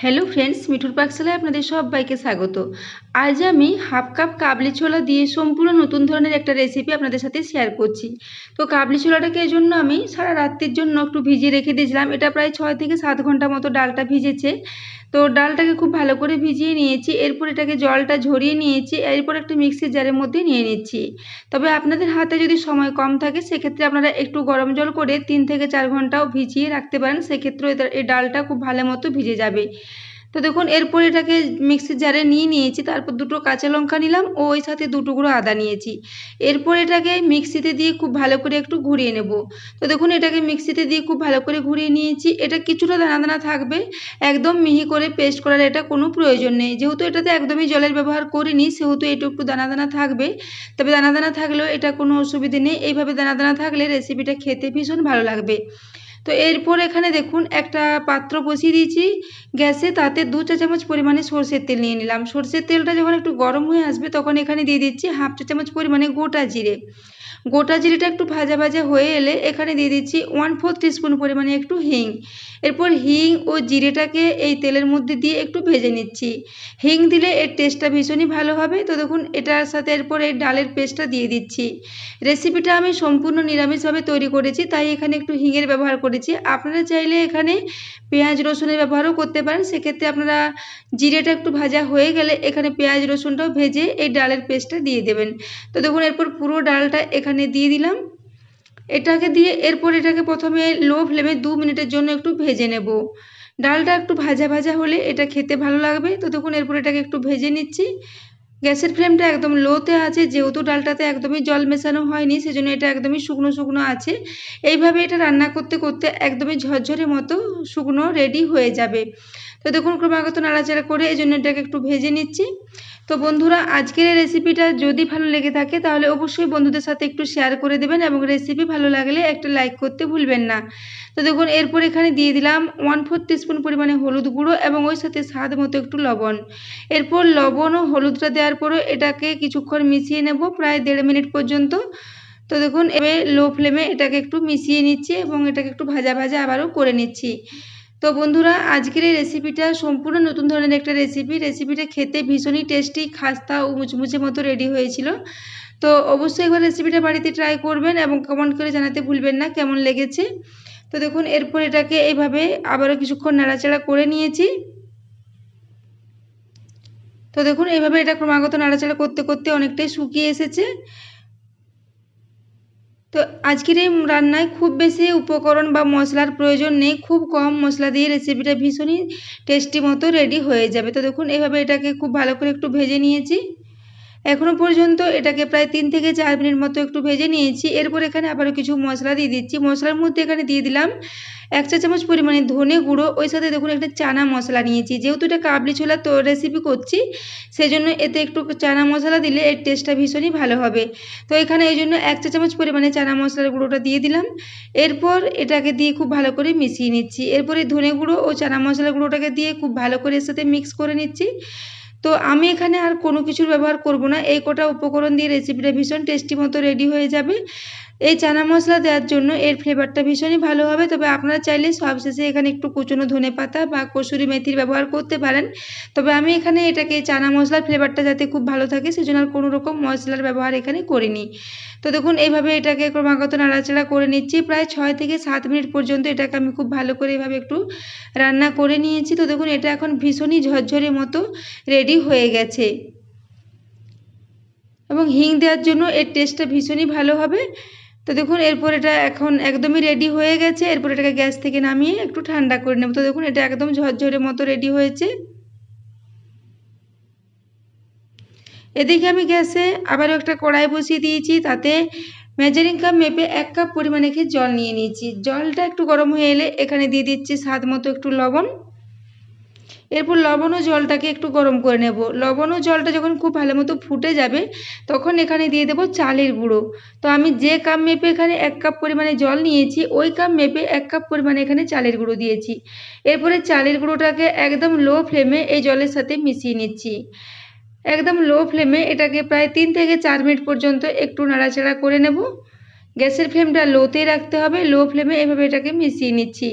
Hello friends মিঠুর পাকশালায় আপনাদের সবাইকে স্বাগত। আজ আমি হাফ কাপ কাবলি ছোলা দিয়ে সম্পূর্ণ নতুন ধরনের একটা রেসিপি আপনাদের সাথে শেয়ার করছি। তো কাবলি ছোলাটাকে এই জন্য আমি সারা রাত্রির জন্য একটু ভিজিয়ে রেখে দিয়েছিলাম। এটা প্রায় ছয় থেকে সাত ঘণ্টা মতো ডালটা ভিজেছে। তো ডালটাকে খুব ভালো করে ভিজিয়ে নিয়েছি। এরপর এটাকে জলটা ঝরিয়ে নিয়েছি। এরপর একটা মিক্সির জারের মধ্যে নিয়ে নিচ্ছি। তবে আপনাদের হাতে যদি সময় কম থাকে, সেক্ষেত্রে আপনারা একটু গরম জল করে তিন থেকে চার ঘন্টাও ভিজিয়ে রাখতে পারেন। সেক্ষেত্রে এই ডালটা খুব ভালো মতো ভিজে যাবে। তো দেখুন এরপর এটাকে মিক্সির জারে নিয়ে নিয়েছি, তারপর দুটো কাঁচা লঙ্কা নিলাম ও ওই সাথে দুটো গুঁড়ো আদা নিয়েছি। এরপর এটাকে মিক্সিতে দিয়ে খুব ভালো করে একটু ঘুরিয়ে নেব। তো দেখুন, এটাকে মিক্সিতে দিয়ে খুব ভালো করে ঘুরিয়ে নিয়েছি। এটা কিছুটা দানা দানা থাকবে, একদম মিহি করে পেস্ট করার এটা কোনো প্রয়োজন নেই। যেহেতু এটাতে একদমই জলের ব্যবহার করিনি, সেহেতু এটু একটু দানা দানা থাকবে। তবে দানা দানা থাকলেও এটা কোনো অসুবিধে নেই। এইভাবে দানা দানা থাকলে রেসিপিটা খেতে ভীষণ ভালো লাগবে। তো এরপর এখানে দেখুন, একটা পাত্র বসিয়ে দিয়েছি। গ্যাসে তাতে দু চা চামচ পরিমাণে সর্ষের তেল নিয়ে নিলাম। সর্ষের তেলটা যখন একটু গরম হয়ে আসবে, তখন এখানে দিয়ে দিচ্ছি হাফ চা চামচ পরিমাণে গোটা জিরে। গোটা জিরেটা একটু ভাজা ভাজা হয়ে এলে এখানে দিয়ে দিচ্ছি ওয়ান ফোর টিস্পুন পরিমাণে একটু হিং। এরপর হিং ও জিরেটাকে এই তেলের মধ্যে দিয়ে একটু ভেজে নিচ্ছি। হিং দিলে এর টেস্টটা ভীষণই ভালো হবে। তো দেখুন, এটার সাথে এরপর এই ডালের পেস্টটা দিয়ে দিচ্ছি। রেসিপিটা আমি সম্পূর্ণ নিরামিষভাবে তৈরি করেছি, তাই এখানে একটু হিঙের ব্যবহার করেছি। আপনারা চাইলে এখানে পেঁয়াজ, রসুনের ব্যবহারও করতে পারেন। সেক্ষেত্রে আপনারা জিরেটা একটু ভাজা হয়ে গেলে এখানে পেঁয়াজ, রসুনটাও ভেজে এই ডালের পেস্টটা দিয়ে দেবেন। তো দেখুন, এরপর পুরো ডালটা এখানে দিয়ে দিলাম। এটাকে দিয়ে এরপর এটাকে প্রথমে লো ফ্লেমে দু মিনিটের জন্য একটু ভেজে নেব। ডালটা একটু ভাজা ভাজা হলে এটা খেতে ভালো লাগবে। তো দেখুন, এরপর এটাকে একটু ভেজে নিচ্ছি। গ্যাসের ফ্লেমটা একদম লোতে আছে, যেহেতু ডালটাতে একদমই জল মেশানো হয়নি, সেজন্য এটা একদমই শুকনো শুকনো আছে। এইভাবে এটা রান্না করতে করতে একদমই ঝরঝরে মতো শুকনো রেডি হয়ে যাবে। তো দেখুন, ক্রমাগত নাড়াচাড়া করে এই জন্য এটাকে একটু ভেজে নিচ্ছি। তো বন্ধুরা, আজকের এই রেসিপিটা যদি ভালো লেগে থাকে, তাহলে অবশ্যই বন্ধুদের সাথে একটু শেয়ার করে দেবেন এবং রেসিপি ভালো লাগলে একটা লাইক করতে ভুলবেন না। তো দেখুন, এরপর এখানে দিয়ে দিলাম ওয়ান ফোর টিস্পুন পরিমাণে হলুদ গুঁড়ো এবং ওই সাথে স্বাদ মতো একটু লবণ। এরপর লবণ ও হলুদটা দেওয়ার পরও এটাকে কিছুক্ষণ মিশিয়ে নেব, প্রায় দেড় মিনিট পর্যন্ত। তো দেখুন, এবার লো ফ্লেমে এটাকে একটু মিশিয়ে নিচ্ছি এবং এটাকে একটু ভাজা ভাজা আবারও করে নিচ্ছি। তো বন্ধুরা, আজকের এই রেসিপিটা সম্পূর্ণ নতুন ধরনের একটা রেসিপি রেসিপিটা খেতে ভীষণই টেস্টি খাস্তা ও মুচমুচে মতো রেডি হয়েছিল। তো অবশ্যই একবার রেসিপিটা বাড়িতে ট্রাই করবেন এবং কমেন্ট করে জানাতে ভুলবেন না কেমন লেগেছে। তো দেখুন, এরপর এটাকে এইভাবে আবারও কিছুক্ষণ নাড়াচাড়া করে নিয়েছি। তো দেখুন এইভাবে এটা ক্রমাগত নাড়াচাড়া করতে করতে অনেকটাই শুকিয়ে এসেছে। তো আজকের এই রান্নায় খুব বেশি উপকরণ বা মশলার প্রয়োজন নেই, খুব কম মশলা দিয়ে রেসিপিটা ভীষণই টেস্টি মতো রেডি হয়ে যাবে। তো দেখুন, এভাবে এটাকে খুব ভালো করে একটু ভেজে নিয়েছি। এখনও পর্যন্ত এটাকে প্রায় তিন থেকে চার মিনিট মতো একটু ভেজে নিয়েছি। এরপর এখানে আবারও কিছু মশলা দিয়ে দিচ্ছি। মশলার মধ্যে এখানে দিয়ে দিলাম এক চা চামচ পরিমাণে ধনে গুঁড়ো। ওই সাথে দেখুন একটা চানা মশলা নিয়েছি। যেহেতু এটা কাবলি ছোলা তো রেসিপি করছি সেই জন্য এতে একটু চানা মশলা দিলে এর টেস্টটা ভীষণই ভালো হবে। তো এখানে এই জন্য এক চা চামচ পরিমাণে চানা মশলার গুঁড়োটা দিয়ে দিলাম। এরপর এটাকে দিয়ে খুব ভালো করে মিশিয়ে নিচ্ছি। এরপরে ধনে গুঁড়ো ও চানা মশলা গুঁড়োটাকে দিয়ে খুব ভালো করে এর সাথে মিক্স করে নিচ্ছি। তো আমি এখানে আর কোনো কিছুর ব্যবহার করব না। এই কটা উপকরণ দিয়ে রেসিপিটা ভীষণ টেস্টি মতো রেডি হয়ে যাবে। এই চানা মশলা দেওয়ার জন্য এর ফ্লেভারটা ভীষণই ভালো হবে। তবে আপনারা চাইলে সবশেষে এখানে একটু কুচনো ধনে পাতা বা কসুরি মেথির ব্যবহার করতে পারেন। তবে আমি এখানে এটাকে চানা মশলার ফ্লেভারটা যাতে খুব ভালো থাকে, সেজন্য আর কোনো রকম মশলার ব্যবহার এখানে করিনি। তো দেখুন, এইভাবে এটাকে ক্রমাগত নাড়াচাড়া করে নিচ্ছি। প্রায় ছয় থেকে সাত মিনিট পর্যন্ত এটাকে আমি খুব ভালো করে এভাবে একটু রান্না করে নিয়েছি। তো দেখুন, এটা এখন ভীষণই ঝরঝরে মতো রেডি হয়ে গেছে। এবং হিং দেওয়ার জন্য এর টেস্টটা ভীষণই ভালো হবে। তো দেখুন, এরপর এটা এখন একদমই রেডি হয়ে গেছে। এরপর এটাকে গ্যাস থেকে নামিয়ে একটু ঠান্ডা করে নেব। তো দেখুন, এটা একদম ঝরঝরে মতো রেডি হয়েছে। এদিকে আমি গ্যাসে আবারও একটা কড়াই বসিয়ে দিয়েছি। তাতে মেজারিং কাপ মেপে এক কাপ পরিমাণে জল নিয়ে নিয়েছি। জলটা একটু গরম হয়ে এলে এখানে দিয়ে দিচ্ছি স্বাদ মতো একটু লবণ। এরপর লবণ ও জলটাকে একটু গরম করে নেব। লবণ ও জলটা যখন খুব ভালো মতো ফুটে যাবে, তখন এখানে দিয়ে দেবো চালের গুঁড়ো। তো আমি যে কাপ মেপে এখানে এক কাপ পরিমাণে জল নিয়েছি, ওই কাপ মেপে এক কাপ পরিমাণে এখানে চালের গুঁড়ো দিয়েছি। এরপরে চালের গুঁড়োটাকে একদম লো ফ্লেমে এই জলের সাথে মিশিয়ে নিচ্ছি। একদম লো ফ্লেমে এটাকে প্রায় তিন থেকে চার মিনিট পর্যন্ত একটু নাড়াচাড়া করে নেব। গ্যাসের ফ্লেমটা লোতে রাখতে হবে, লো ফ্লেমে এভাবে এটাকে মিশিয়ে নিচ্ছি।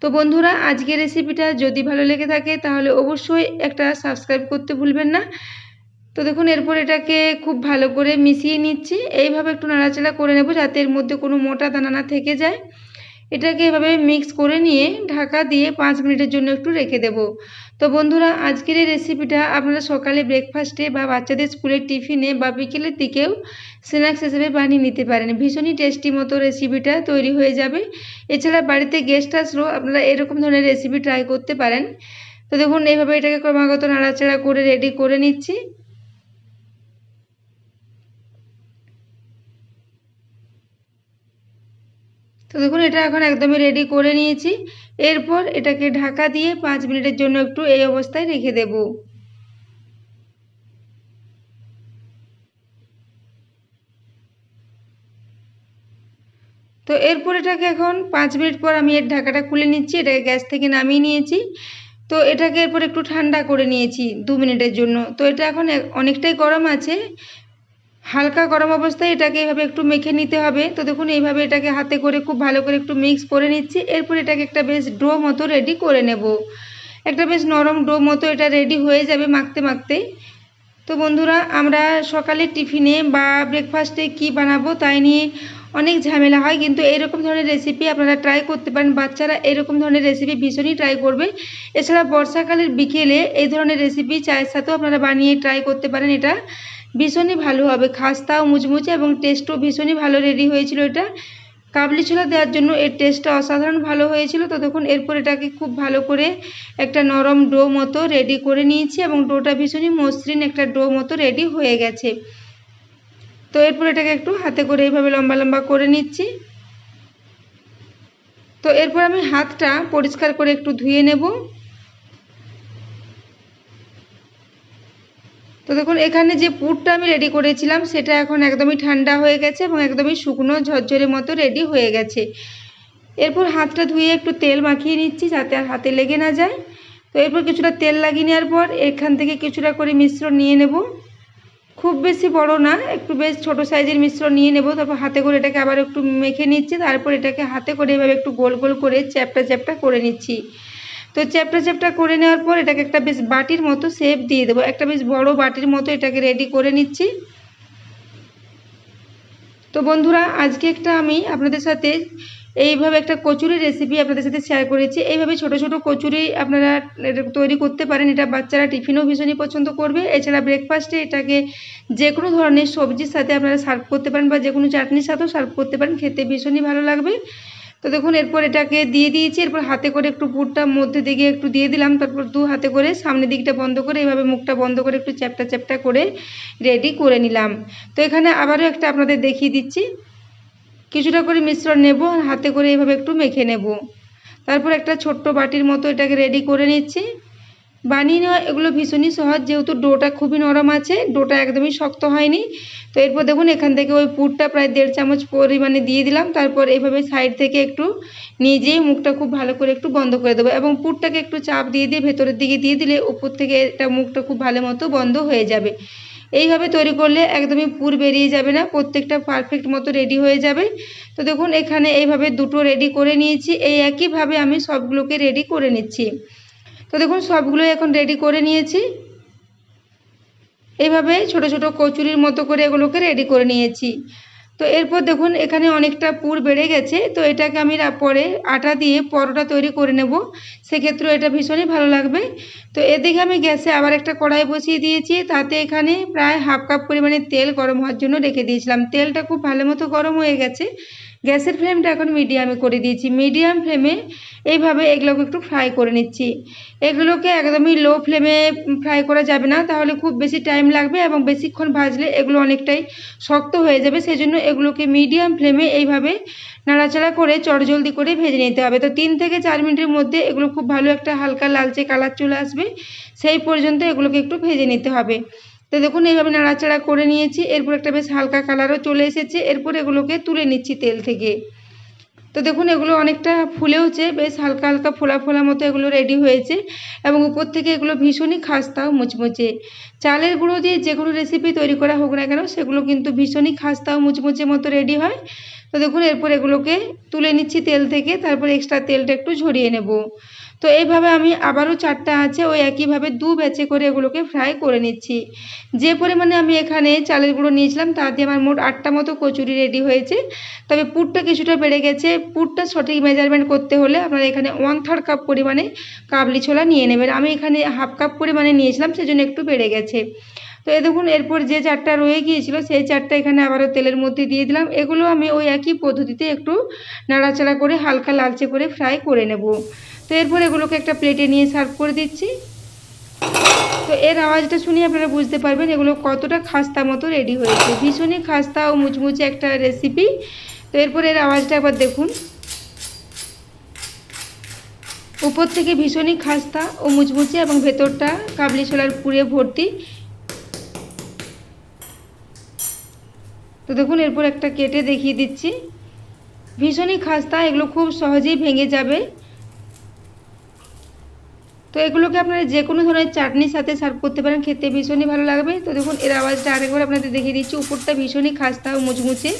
তো বন্ধুরা, আজকের রেসিপিটা যদি ভালো লেগে থাকে, তাহলে অবশ্যই একটা সাবস্ক্রাইব করতে ভুলবেন না। তো দেখুন, এরপর এটাকে খুব ভালো করে মিশিয়ে নিচ্ছি। এইভাবে একটু নাড়াচাড়া করে নেব যাতে এর মধ্যে কোনো মোটা দানা না থেকে যায়। এটাকে এভাবে মিক্স করে নিয়ে ঢাকা দিয়ে পাঁচ মিনিটের জন্য একটু রেখে দেব। তো বন্ধুরা, আজকের এই রেসিপিটা আপনারা সকালে ব্রেকফাস্টে বা বাচ্চাদের স্কুলের টিফিনে বা বিকেলের দিকেও স্ন্যাক্স হিসেবে বানিয়ে নিতে পারেন। ভীষণই টেস্টি মতো রেসিপিটা তৈরি হয়ে যাবে। এছাড়া বাড়িতে গেস্ট আসলেও আপনারা এরকম ধরনের রেসিপি ট্রাই করতে পারেন। তো দেখুন, এইভাবে এটাকে ক্রমাগত নাড়াচাড়া করে রেডি করে নিচ্ছি। দেখুন, এটা এখন একদমই রেডি করে নিয়েছি। এরপর এটাকে ঢাকা দিয়ে পাঁচ মিনিটের জন্য একটু এই অবস্থায় রেখে দেব। তো এরপর এটাকে এখন পাঁচ মিনিট পর আমি এর ঢাকাটা খুলে নিচ্ছি, এটাকে গ্যাস থেকে নামিয়ে নিয়েছি। তো এটাকে এরপর একটু ঠান্ডা করে নিয়েছি দু মিনিটের জন্য। তো এটা এখন অনেকটাই গরম আছে। হালকা গরম অবস্থায় এটাকে এভাবে একটু মেখে নিতে হবে। তো দেখুন, এইভাবে এটাকে হাতে করে খুব ভালো করে একটু মিক্স করে নিচ্ছি। এরপর এটাকে একটা বেশ ডো মতো রেডি করে নেব। একটা বেশ নরম ডো মতো এটা রেডি হয়ে যাবে মাখতে মাখতে। তো বন্ধুরা, আমরা সকালে টিফিনে বা ব্রেকফাস্টে কি বানাবো তাই নিয়ে অনেক ঝামেলা হয়, কিন্তু এরকম ধরনের রেসিপি আপনারা ট্রাই করতে পারেন। বাচ্চারা এরকম ধরনের রেসিপি ভীষণই ট্রাই করবে। এছাড়া বর্ষাকালের বিকেলে এই ধরনের রেসিপি চায়ের সাথেও আপনারা বানিয়ে ট্রাই করতে পারেন এটা। ভীষণই ভালো হবে। খাস্তাও মুচমুচে এবং টেস্টও ভীষণই ভালো রেডি হয়েছিল এটা। কাবলি ছোলা দেওয়ার জন্য এর টেস্টটা অসাধারণ ভালো হয়েছিল। তো দেখুন, এরপর এটাকে খুব ভালো করে একটা নরম ডো মতো রেডি করে নিয়েছি এবং ডোটা ভীষণই মসৃণ একটা ডো মতো রেডি হয়ে গেছে। তো এরপর এটাকে একটু হাতে করে এইভাবে লম্বা লম্বা করে নিচ্ছি। তো এরপর আমি হাতটা পরিষ্কার করে একটু ধুয়ে নেব। তো দেখুন, এখানে যে পুরটা আমি রেডি করেছিলাম, সেটা এখন একদমই ঠান্ডা হয়ে গেছে এবং একদমই শুকনো, ঝরঝরে মতো রেডি হয়ে গেছে। এরপর হাতটা ধুয়ে একটু তেল মাখিয়ে নিচ্ছি যাতে আর হাতে লেগে না যায়। তো এরপর কিছুটা তেল লাগিয়ে নেওয়ার পর এখান থেকে কিছুটা করে মিশ্রণ নিয়ে নেব। খুব বেশি বড় না, একটু বেশ ছোট সাইজের মিশ্রণ নিয়ে নেব। তারপর হাতে করে এটাকে আবার একটু মেখে নিচ্ছি, তারপর এটাকে হাতে করে এভাবে একটু গোল গোল করে চ্যাপটা চ্যাপটা করে নিচ্ছি। তো চ্যাপটা চ্যাপটা করে নেওয়ার পর এটাকে একটা বেশ বাটির মতো শেপ দিয়ে দেবো। একটা বেশ বড় বাটির মতো এটাকে রেডি করে নিচ্ছি। তো বন্ধুরা, আজকে একটা আমি আপনাদের সাথে এইভাবে একটা কচুরি রেসিপি আপনাদের সাথে শেয়ার করেছি। এইভাবে ছোট ছোট কচুরি আপনারা তৈরি করতে পারেন। এটা বাচ্চারা টিফিনও ভীষণই পছন্দ করবে। এছাড়া ব্রেকফাস্টে এটাকে যে কোনো ধরনের সবজির সাথে আপনারা সার্ভ করতে পারেন বা যে কোনো চাটনির সাথেও সার্ভ করতে পারেন। খেতে ভীষণই ভালো লাগবে। তো দেখুন, এরপর এটাকে দিয়ে দিয়েছি। এরপর হাতে করে একটু পুরটা মধ্যে দিকে একটু দিয়ে দিলাম। তারপর দু হাতে করে সামনের দিকটা বন্ধ করে এইভাবে মুখটা বন্ধ করে একটু চ্যাপটা চ্যাপটা করে রেডি করে নিলাম। তো এখানে আবারও একটা আপনাদের দেখিয়ে দিচ্ছি। কিছুটা করে মিশ্রণ নেব, হাতে করে এইভাবে একটু মেখে নেব। তারপর একটা ছোট্ট বাটির মতো এটাকে রেডি করে নিচ্ছি। বানিয়ে নেওয়া, এগুলো ভীষণই সহজ, যেহেতু ডোটা খুবই নরম আছে, ডোটা একদমই শক্ত হয়নি। তো এরপর দেখুন, এখান থেকে ওই পুরটা প্রায় দেড় চামচ পরিমাণে দিয়ে দিলাম। তারপর এইভাবে সাইড থেকে একটু নিজেই মুখটা খুব ভালো করে একটু বন্ধ করে দেবো এবং পুরটাকে একটু চাপ দিয়ে দিয়ে ভেতরের দিকে দিয়ে দিলে উপর থেকে এটা মুখটা খুব ভালো মতো বন্ধ হয়ে যাবে। এইভাবে তৈরি করলে একদমই পুর বেরিয়ে যাবে না, প্রত্যেকটা পারফেক্ট মতো রেডি হয়ে যাবে। তো দেখুন, এখানে এইভাবে দুটো রেডি করে নিয়েছি, এই একইভাবে আমি সবগুলোকে রেডি করে নিচ্ছি। তো দেখুন সবগুলো এখন রেডি করে নিয়েছি। এইভাবে ছোট ছোট কচুরির মতো করে এগুলোকে রেডি করে নিয়েছি। তো এরপর দেখুন, এখানে অনেকটা পুর বেড়ে গেছে। তো এটাকে আমি পরে আটা দিয়ে পরোটা তৈরি করে নেব। সেক্ষেত্রেও এটা ভীষণই ভালো লাগবে। তো এদিকে আমি গ্যাসে আবার একটা কড়াই বসিয়ে দিয়েছি। তাতে এখানে প্রায় হাফ কাপ পরিমাণে তেল গরম হওয়ার জন্য রেখে দিয়েছিলাম। তেলটা খুব ভালো মতো গরম হয়ে গেছে। গ্যাসের ফ্লেমটা এখন মিডিয়ামে করে দিয়েছি। মিডিয়াম ফ্লেমে এইভাবে এগুলোকে একটু ফ্রাই করে নিচ্ছি। এগুলোকে একদমই লো ফ্লেমে ফ্রাই করা যাবে না, তাহলে খুব বেশি টাইম লাগবে এবং বেশিক্ষণ ভাজলে এগুলো অনেকটাই শক্ত হয়ে যাবে, সেজন্য এগুলোকে মিডিয়াম ফ্লেমে এইভাবে নাড়াচাড়া করে চটজলদি করে ভেজে নিতে হবে। তো তিন থেকে চার মিনিটের মধ্যে এগুলো খুব ভালো একটা হালকা লালচে কালার চলে আসবে, সেই পর্যন্ত এগুলোকে একটু ভেজে নিতে হবে। তো দেখুন, এইভাবে নাড়াচাড়া করে নিয়েছি। এরপর একটা বেশ হালকা কালারও চলে এসেছে। এরপর এগুলোকে তুলে নিচ্ছি তেল থেকে। তো দেখুন, এগুলো অনেকটা ফুলেওছে। বেশ হালকা হালকা ফোলা ফোলা মতো এগুলো রেডি হয়েছে এবং উপর থেকে এগুলো ভীষণই খাস্তাও মুচমুচে। চালের গুঁড়ো দিয়ে যে কোনো রেসিপি তৈরি করা হোক না কেন, সেগুলো কিন্তু ভীষণই খাস্তাও মুচমুচে মতো রেডি হয়। তো দেখুন, এরপর এগুলোকে তুলে নিচ্ছি তেল থেকে। তারপর এক্সট্রা তেলটা একটু ঝরিয়ে নেব। তো এইভাবে আমি আবারও চারটা আছে, ওই একইভাবে দু ব্যাচে করে এগুলোকে ফ্রাই করে নিচ্ছি। যে পরিমাণে আমি এখানে চালের গুঁড়ো নিয়েছিলাম, তা দিয়ে আমার মোট আটটা মতো কচুরি রেডি হয়েছে। তবে পুরটা কিছুটা বেড়ে গেছে। পুরটা সঠিক মেজারমেন্ট করতে হলে আপনারা এখানে ওয়ান থার্ড কাপ পরিমাণে কাবলি ছোলা নিয়ে নেবেন। আমি এখানে হাফ কাপ পরিমাণে নিয়েছিলাম, সেজন্য একটু বেড়ে গেছে। তো এ দেখুন, এরপর যে চারটা রয়ে গিয়েছিল, সেই চারটা এখানে আবারও তেলের মধ্যে দিয়ে দিলাম। এগুলো আমি ওই একই পদ্ধতিতে একটু নাড়াচাড়া করে হালকা লালচে করে ফ্রাই করে নেব। তো এরপর এগুলোকে একটা প্লেটে নিয়ে সার্ভ করে দিচ্ছি। তো এর আওয়াজটা শুনে আপনারা বুঝতে পারবেন এগুলো কতটা খাস্তা মতো রেডি হয়েছে। ভীষণই খাস্তা ও মুচমুচে একটা রেসিপি তো এরপর এর আওয়াজটা একবার দেখুন। উপর থেকে ভীষণই খাস্তা ও মুচমুচে এবং ভেতরটা কাবলি ছোলার পুরে ভর্তি। তো দেখুন এরপর একটা কেটে দেখিয়ে দিচ্ছি। ভীষণই খাস্তা, এগুলো খুব সহজেই ভেঙে যাবে। তো এগুলোকে আপনারা যে কোনো ধরনের চাটনির সাথে সার্ভ করতে পারেন, খেতে ভীষণই ভালো লাগবে। তো দেখুন, এর আওয়াজটা আরেকবার আপনাদের দেখিয়ে দিচ্ছি, উপরটা ভীষণই খাস্তা ও মুচমুচে।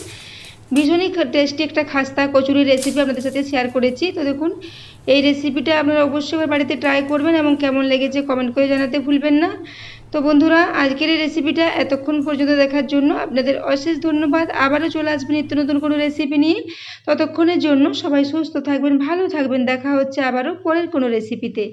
ভীষণই টেস্টি একটা খাস্তা কচুরির রেসিপি আপনাদের সাথে শেয়ার করেছি। তো দেখুন, এই রেসিপিটা আপনারা অবশ্যই বাড়িতে ট্রাই করবেন এবং কেমন লেগেছে কমেন্ট করে জানাতে ভুলবেন না। তো বন্ধুরা, আজকের এই রেসিপিটা এতক্ষণ পর্যন্ত দেখার জন্য আপনাদের অশেষ ধন্যবাদ। আবারও চলে আসবেন নিত্য নতুন কোনো রেসিপি নিয়ে। ততক্ষণের জন্য সবাই সুস্থ থাকবেন, ভালো থাকবেন। দেখা হচ্ছে আবারও পরের কোনো রেসিপিতে